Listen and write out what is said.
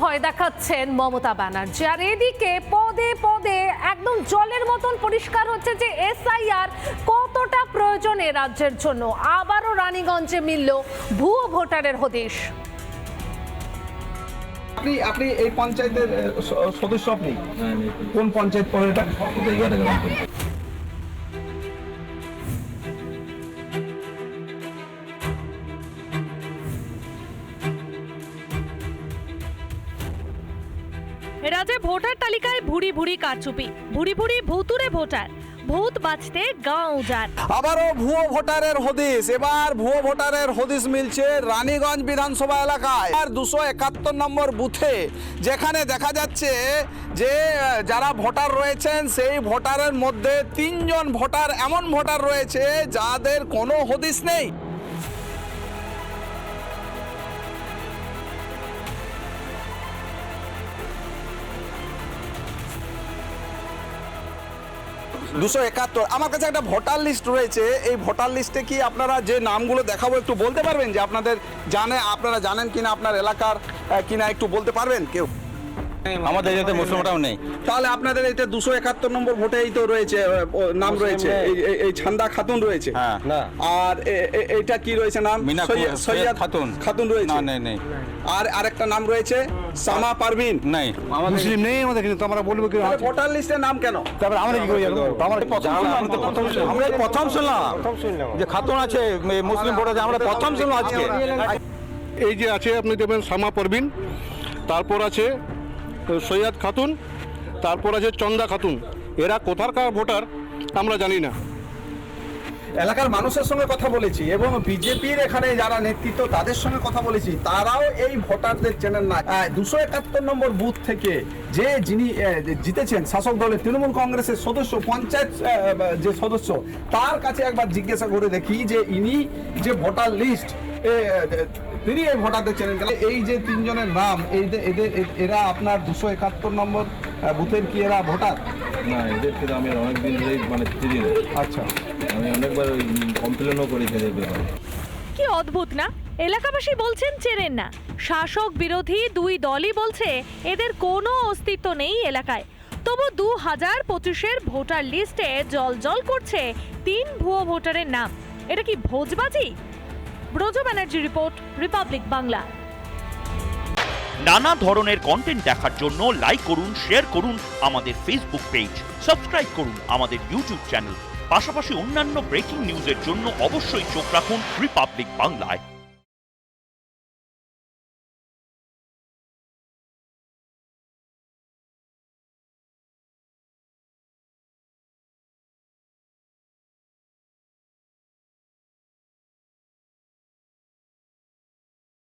ভয় দেখাচ্ছেন মমতা ব্যানার্জি। আর এদিকে পদে পদে একদম জলের মতন পরিষ্কার হচ্ছে যে এসআইআর কতটা প্রয়োজন এ রাজ্যের জন্য। আবারও রানীগঞ্জে মিলল ভুয়ো ভোটারের হদিশ। আপনি আপনি এই পঞ্চায়েতের সদস্য আপনি? কোন পঞ্চায়েত পড়ে এটা? রাজ্যে ভোটার তালিকায় ভুরি ভুরি কারচুপি, ভুরি ভুরি ভুতুরে ভোটার, ভূত বাঁচতে গাঁ উজাড় আবারও ভুয়ো ভোটারের হদিস এবার ভুয়ো ভোটারের হদিস মিলছে রানীগঞ্জ বিধানসভা এলাকায়। আর দুশো একাত্তর নম্বর বুথে, যেখানে দেখা যাচ্ছে যে যারা ভোটার রয়েছেন, সেই ভোটারের মধ্যে তিনজন ভোটার এমন ভোটার রয়েছে যাদের কোনো হদিস নেই। দুশো একাত্তর। আমার কাছে একটা ভোটার লিস্ট রয়েছে। এই ভোটার লিস্টে কি আপনারা যে নামগুলো দেখাবো একটু বলতে পারবেন? যে আপনাদের জানে, আপনারা জানেন কিনা, আপনার এলাকার কিনা একটু বলতে পারবেন কেউ? আমাদের এতে মুসলিমটাও নেই। তাহলে আপনাদের এটা দুশো একাত্তর নম্বর ভোটেই তো রয়েছে নাম রয়েছে এই- ছান্দা খাতুন রয়েছে। হ্যাঁ। আর এ- এ- এইটা কি রয়েছে নাম? মিনা সৈয়দ- খাতুন। খাতুন রয়েছে। না নেই নেই। আর আরেকটা নাম রয়েছে সামা পারভিন। নেই। মুসলিম নেই আমাদের কিন্তু আমরা বলব কি ভোটার লিস্টের নাম কেন? তারপরে আমাদের কি করে আমার আমরা এই প্রথম শুনলাম। যে খাতুন আছে মুসলিম ভোট আছে আমরা প্রথম শুনলাম আজকে। এই যে আছে আপনি দেখবেন শামা পারবিন তারপর আছে সৈয়দ খাতুন, তারপর আছে চন্দা খাতুন। এরা কোথাকার ভোটার আমরা জানি না। এলাকার মানুষের সঙ্গে কথা বলেছি এবং বিজেপির এখানে যারা নেতৃত্ব, তাদের সঙ্গে কথা বলেছি। তারাও এই ভোটারদের চেনেন না। দুশো একাত্তর নম্বর বুথ থেকে যে যিনি জিতেছেন শাসক দলের তৃণমূল কংগ্রেসের সদস্য, পঞ্চায়েত যে সদস্য, তার কাছে একবার জিজ্ঞাসা করে দেখি যে ইনি যে ভোটার লিস্ট তিনি এই ভোটারদের চেনেন। কেন এই যে তিনজনের নাম এই যে এদের এরা আপনার দুশো একাত্তর নম্বর বুথের কি এরা ভোটার? না এদের থেকে আমি অনেক দিন ধরেই মানে চিনি না। আচ্ছা। আমি অনেকবার কমপ্লেনও করেছি এদের ব্যাপারে। কি অদ্ভুত না? এলাকাবাসী বলছেন চেনেন না। শাসক বিরোধী দুই দলই বলছে এদের কোনো অস্তিত্ব নেই এলাকায়। তবু দু হাজার পঁচিশের ভোটার লিস্টে জল জল করছে তিন ভুয়ো ভোটারের নাম। এটা কি ভোজবাজি? ব্রজ ব্যানার্জি রিপোর্ট রিপাবলিক বাংলা নানা ধরনের কন্টেন্ট দেখার জন্য লাইক করুন শেয়ার করুন আমাদের ফেসবুক পেজ সাবস্ক্রাইব করুন আমাদের ইউটিউব চ্যানেল পাশাপাশি অন্যান্য ব্রেকিং নিউজের জন্য অবশ্যই চোখ রাখুন রিপাবলিক বাংলায়